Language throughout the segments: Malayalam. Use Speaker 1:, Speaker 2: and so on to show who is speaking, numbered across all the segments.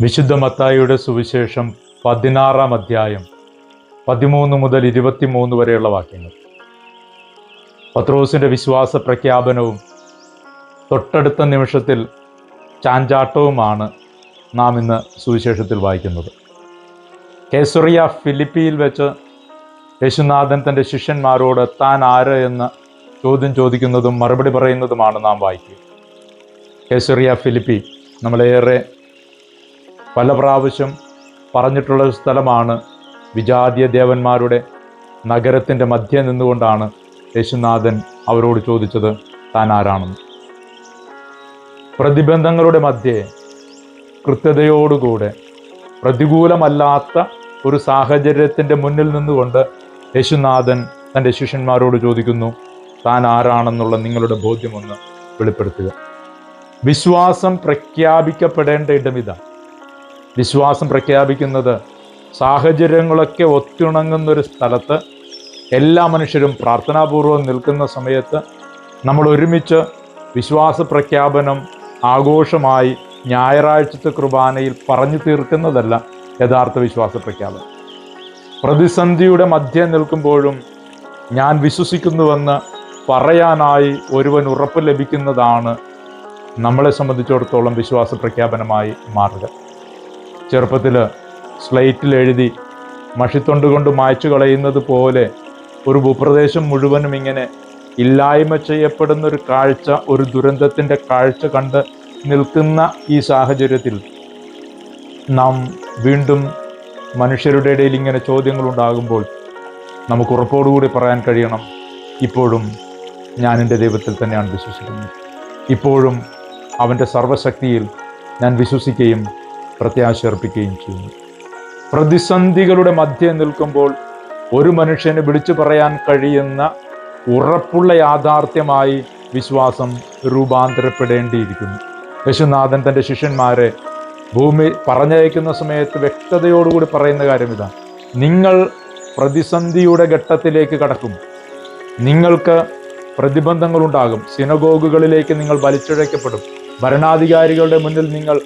Speaker 1: വിശുദ്ധ മത്തായിയുടെ സുവിശേഷം പതിനാറാം അധ്യായം പതിമൂന്ന് മുതൽ ഇരുപത്തിമൂന്ന് വരെയുള്ള വാക്യങ്ങൾ. പത്രോസിന്റെ വിശ്വാസ പ്രഖ്യാപനവും തൊട്ടടുത്ത നിമിഷത്തിൽ ചാഞ്ചാട്ടവുമാണ് നാം ഇന്ന് സുവിശേഷത്തിൽ വായിക്കുന്നത്. കേസറിയ ഫിലിപ്പിയിൽ വെച്ച് യേശുനാഥൻ തന്റെ ശിഷ്യന്മാരോട് താൻ ആര് എന്ന് ചോദ്യം ചോദിക്കുന്നതും മറുപടി പറയുന്നതുമാണ് നാം വായിക്കുക. കേസറിയ ഫിലിപ്പി നമ്മളേറെ പല പ്രാവശ്യം പറഞ്ഞിട്ടുള്ള സ്ഥലമാണ് വിജാതീയ ദേവന്മാരുടെ നഗരത്തിന്റെ മധ്യ നിന്നുകൊണ്ടാണ് യേശുനാഥൻ അവരോട് ചോദിച്ചത് താൻ ആരാണെന്ന്? പ്രതിബന്ധങ്ങളുടെ മധ്യേ കൃത്യതയോടുകൂടെ പ്രതികൂലമല്ലാത്ത ഒരു സാഹചര്യത്തിന്റെ മുന്നിൽ നിന്നുകൊണ്ട് യേശുനാഥൻ തന്റെ ശിഷ്യന്മാരോട് ചോദിക്കുന്നു താൻ ആരാണെന്നുള്ള നിങ്ങളുടെ ബോധ്യമൊന്ന് വെളിപ്പെടുത്തുക. വിശ്വാസം പ്രഖ്യാപിക്കപ്പെടേണ്ട ഇടമിതാ വിശ്വാസം പ്രഖ്യാപിക്കുന്നത് സാഹചര്യങ്ങളൊക്കെ ഒത്തിണങ്ങുന്നൊരു സ്ഥലത്ത് എല്ലാ മനുഷ്യരും പ്രാർത്ഥനാപൂർവം നിൽക്കുന്ന സമയത്ത് നമ്മൾ ഒരുമിച്ച് വിശ്വാസ പ്രഖ്യാപനം ആഘോഷമായി ഞായറാഴ്ചത്തെ കുർബാനയിൽ പറഞ്ഞു തീർക്കുന്നതല്ല യഥാർത്ഥ വിശ്വാസ പ്രഖ്യാപനം. പ്രതിസന്ധിയുടെ മധ്യം നിൽക്കുമ്പോഴും ഞാൻ വിശ്വസിക്കുന്നുവെന്ന് പറയാനായി ഒരുവൻ ഉറപ്പ് ലഭിക്കുന്നതാണ് നമ്മളെ സംബന്ധിച്ചിടത്തോളം വിശ്വാസ പ്രഖ്യാപനമായി മാറുക. ചെറുപ്പത്തിൽ സ്ലൈറ്റിൽ എഴുതി മഷിത്തൊണ്ട് കൊണ്ട് മായ്ച്ചു കളയുന്നത് പോലെ ഒരു ഭൂപ്രദേശം മുഴുവനും ഇങ്ങനെ ഇല്ലായ്മ ചെയ്യപ്പെടുന്ന ഒരു കാഴ്ച ഒരു ദുരന്തത്തിന്റെ കാഴ്ച കണ്ട് നിൽക്കുന്ന ഈ സാഹചര്യത്തിൽ നാം വീണ്ടും മനുഷ്യരുടെ ഇടയിൽ ഇങ്ങനെ ചോദ്യങ്ങളുണ്ടാകുമ്പോൾ നമുക്ക് ഉറപ്പോടുകൂടി പറയാൻ കഴിയണം. ഇപ്പോഴും ഞാൻ എന്റെ ദൈവത്തിൽ തന്നെയാണ് വിശ്വസിക്കുന്നത്. ഇപ്പോഴും അവന്റെ സർവശക്തിയിൽ ഞാൻ വിശ്വസിക്കുകയും പ്രത്യാശ അർപ്പിക്കുകയും ചെയ്യുന്നു. പ്രതിസന്ധികളുടെ മധ്യേ നിൽക്കുമ്പോൾ ഒരു മനുഷ്യന് വിളിച്ചു പറയാൻ കഴിയുന്ന ഉറപ്പുള്ള യാഥാർത്ഥ്യമായി വിശ്വാസം രൂപാന്തരപ്പെടേണ്ടിയിരിക്കുന്നു. യശുനാഥൻ തന്റെ ശിഷ്യന്മാരെ ഭൂമി പറഞ്ഞയക്കുന്ന സമയത്ത് വ്യക്തതയോടുകൂടി പറയുന്ന കാര്യം ഇതാണ്. നിങ്ങൾ പ്രതിസന്ധിയുടെ ഘട്ടത്തിലേക്ക് കടക്കും. നിങ്ങൾക്ക് പ്രതിബന്ധങ്ങളുണ്ടാകും. സിനഗോഗുകളിലേക്ക് നിങ്ങൾ വലിച്ചിഴക്കപ്പെടും ഭരണാധികാരികളുടെ മുന്നിൽ നിങ്ങൾ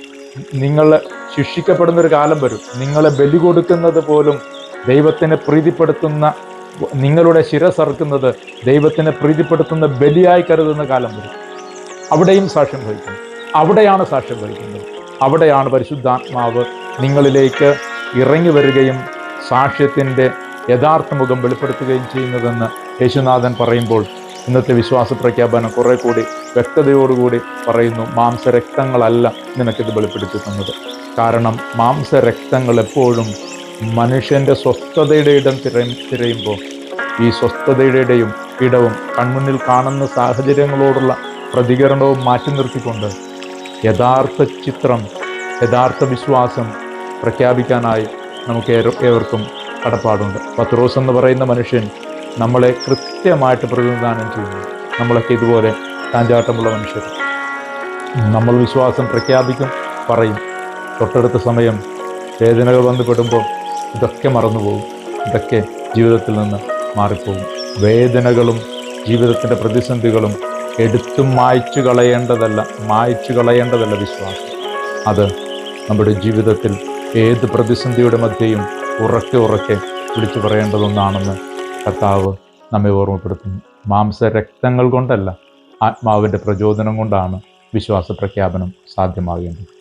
Speaker 1: നിങ്ങൾ ശിക്ഷിക്കപ്പെടുന്ന ഒരു കാലം വരും. നിങ്ങളെ ബലി കൊടുക്കുന്നത് പോലും ദൈവത്തിനെ പ്രീതിപ്പെടുത്തുന്ന നിങ്ങളുടെ ശിരസറുക്കുന്നത് ദൈവത്തിനെ പ്രീതിപ്പെടുത്തുന്ന ബലിയായി കരുതുന്ന കാലം വരും. അവിടെയും സാക്ഷ്യം വഹിക്കുന്നു. അവിടെയാണ് സാക്ഷ്യം വഹിക്കുന്നത്. അവിടെയാണ് പരിശുദ്ധാത്മാവ് നിങ്ങളിലേക്ക് ഇറങ്ങി വരികയും സാക്ഷ്യത്തിന്റെ യഥാർത്ഥ മുഖം വെളിപ്പെടുത്തുകയും ചെയ്യുന്നതെന്ന് യേശുനാഥൻ പറയുമ്പോൾ ഇന്നത്തെ വിശ്വാസ പ്രഖ്യാപനം കുറേ കൂടി വ്യക്തതയോടുകൂടി പറയുന്നു മാംസരക്തങ്ങളല്ല നിനക്കിത് വെളിപ്പെടുത്തി തന്നത് കാരണം മാംസരക്തങ്ങൾ എപ്പോഴും മനുഷ്യന്റെ സ്വസ്ഥതയുടെ ഇടം തിരയും തിരയുമ്പോൾ ഈ സ്വസ്ഥതയുടെ ഇടയും ഇടവും കൺമുന്നിൽ കാണുന്ന സാഹചര്യങ്ങളോടുള്ള പ്രതികരണവും മാറ്റി നിർത്തിക്കൊണ്ട് യഥാർത്ഥ ചിത്രം യഥാർത്ഥ വിശ്വാസം പ്രഖ്യാപിക്കാനായി നമുക്ക് ഏവർക്കും കടപ്പാടുണ്ട്. പത്രോസ് എന്ന് പറയുന്ന മനുഷ്യൻ നമ്മളെ കൃത്യമായിട്ട് പ്രതിനിധാനം ചെയ്യുന്നു. നമ്മളൊക്കെ ഇതുപോലെ ചാഞ്ചാട്ടമുള്ള മനുഷ്യർ. നമ്മൾ വിശ്വാസം പ്രഖ്യാപിക്കും പറയും. തൊട്ടടുത്ത സമയം വേദനകൾ വന്നുപെടുമ്പോൾ ഇതൊക്കെ മറന്നുപോകും. ഇതൊക്കെ ജീവിതത്തിൽ നിന്ന് മാറിപ്പോകും. വേദനകളും ജീവിതത്തിന്റെ പ്രതിസന്ധികളും എടുത്തും മായ്ച്ചു കളയേണ്ടതല്ല മായ്ച്ചു കളയേണ്ടതല്ല വിശ്വാസം. അത് നമ്മുടെ ജീവിതത്തിൽ ഏത് പ്രതിസന്ധിയുടെ മധ്യയും ഉറക്കെ ഉറക്കെ വിളിച്ചു പറയേണ്ടതൊന്നാണെന്ന് കർത്താവ് നമ്മെ ഓർമ്മപ്പെടുത്തുന്നു. മാംസരക്തങ്ങൾ കൊണ്ടല്ല ആത്മാവിന്റെ പ്രചോദനം കൊണ്ടാണ് വിശ്വാസ പ്രഖ്യാപനം സാധ്യമാകേണ്ടത്.